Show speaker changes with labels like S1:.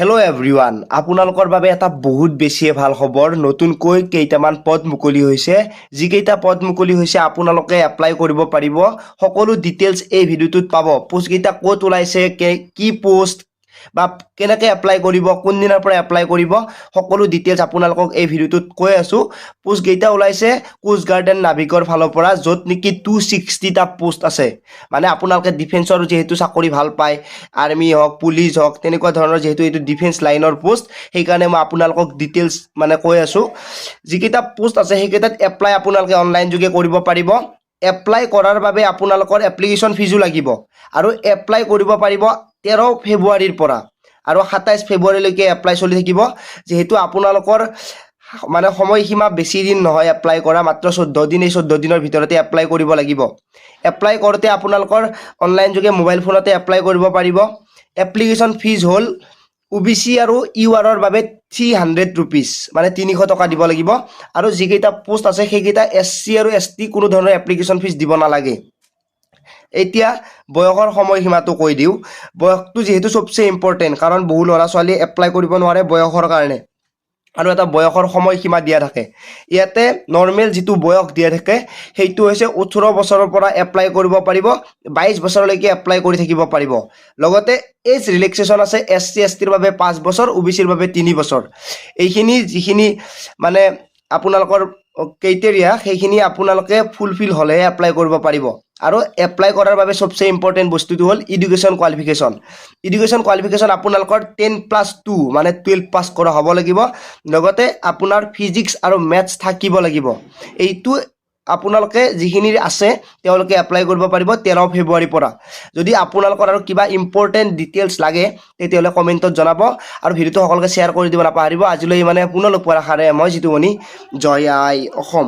S1: Hello' everyone আপোনালোকৰ বাবে এটা বহুত বেছিয়ে ভালো খবৰ। নতুনকৈ কেইটামান পদ মুকলি হৈছে। যিকেইটা পদ মুকলি হৈছে আপোনালোকে এপ্লাই কৰিব পাৰিব। সকলো ডিটেইলছ এই ভিডিঅ'টোত পাব। পোষ্টকেইটা ক'ত ওলাইছে, কে কি পোষ্ট বা কেনেকৈ এপ্লাই কৰিব কোনদিনাৰ পৰা এপ্লাই কৰিব সকলো ডিটেইলছ আপোনালোকক এই ভিডিঅ'টোত কৈ আছোঁ। পোষ্টকেইটা ওলাইছে কোষ্ট গাৰ্ডেন নাভিকৰ ফালৰ পৰা য'ত নেকি টু ছিক্সটিটা পোষ্ট আছে। মানে আপোনালোকে ডিফেন্সৰ যিহেতু চাকৰি ভাল পায় আৰ্মি হওক পুলিচ হওক তেনেকুৱা ধৰণৰ যিহেতু এইটো ডিফেন্স লাইনৰ পোষ্ট সেইকাৰণে মই আপোনালোকক ডিটেইলছ মানে কৈ আছোঁ। যিকেইটা পোষ্ট আছে সেইকেইটাত এপ্লাই আপোনালোকে অনলাইন যোগে কৰিব পাৰিব। এপ্লাই কৰাৰ বাবে আপোনালোকৰ এপ্লিকেশ্যন ফিজো লাগিব। আৰু এপ্লাই কৰিব পাৰিব তেৰ ফেব্ৰুৱাৰীৰ পৰা। আৰু সাতাইছ ফেব্ৰুৱাৰীলৈকে এপ্লাই চলি থাকিব। যিহেতু আপোনালোকৰ মানে সময়সীমা বেছি দিন নহয় এপ্লাই কৰা, মাত্ৰ চৈধ্য দিন, এই চৈধ্য দিনৰ ভিতৰতে এপ্লাই কৰিব লাগিব। এপ্লাই কৰোঁতে আপোনালোকৰ অনলাইন যোগে মোবাইল ফোনতে এপ্লাই কৰিব পাৰিব। এপ্লিকেশ্যন ফিজ হ'ল অ' বি চি আৰু ইউ আৰৰ বাবে থ্ৰী হাণ্ড্ৰেড ৰুপিজ মানে তিনিশ টকা দিব লাগিব। আৰু যিকেইটা পোষ্ট আছে, সেইকেইটা এছ চি আৰু এছ টি কোনো ধৰণৰ এপ্লিকেশ্যন ফিজ দিব নালাগে। এতিয়া বয়সৰ সময়সীমাটো কৈ দিওঁ। বয়সটো যিহেতু চবচে ইম্পৰ্টেণ্ট কাৰণ বহু ল'ৰা ছোৱালীয়ে এপ্লাই কৰিব নোৱাৰে বয়সৰ কাৰণে। আৰু এটা বয়সৰ সময়সীমা দিয়া থাকে। ইয়াতে নৰ্মেল যিটো বয়স দিয়া থাকে, সেইটো হৈছে ওঠৰ বছৰৰ পৰা এপ্লাই কৰিব পাৰিব বাইছ বছৰলৈকে এপ্লাই কৰি থাকিব পাৰিব। লগতে এজ ৰিলেক্সেশ্যন আছে এছ চি এছ টিৰ বাবে পাঁচ বছৰ অ' বি চিৰ বাবে তিনি বছৰ। এইখিনি যিখিনি মানে আপোনালোকৰ ক্ৰাইটেৰিয়া সেইখিনি আপোনালোকে ফুলফিল হ'লেহে এপ্লাই কৰিব পাৰিব। আৰু এপ্লাই কৰাৰ বাবে চবচে ইম্পৰ্টেণ্ট বস্তুটো হ'ল এডুকেশ্যন কোৱালিফিকেশ্যন এডুকেশ্যন কোৱালিফিকেশ্যন আপোনালোকৰ টেন প্লাছ টু মানে টুৱেলভ পাছ কৰা হ'ব লাগিব। লগতে আপোনাৰ ফিজিক্স আৰু মেথছ থাকিব লাগিব। এইটো আপোনালোকে যিখিনি আছে, তেওঁলোকে এপ্লাই কৰিব পাৰিব তেৰ ফেব্ৰুৱাৰীৰ পৰা। যদি আপোনালোকৰ আৰু কিবা ইম্পৰ্টেণ্ট ডিটেইলছ লাগে তেতিয়াহ'লে কমেণ্টত জনাব আৰু ভিডিঅ'টো সকলোকে শ্বেয়াৰ কৰি দিব নাপাহৰিব। আজিলৈ মানে পুনৰ লগ পোৱাৰ আশাৰে মই যিটো মণি জয় আই অসম।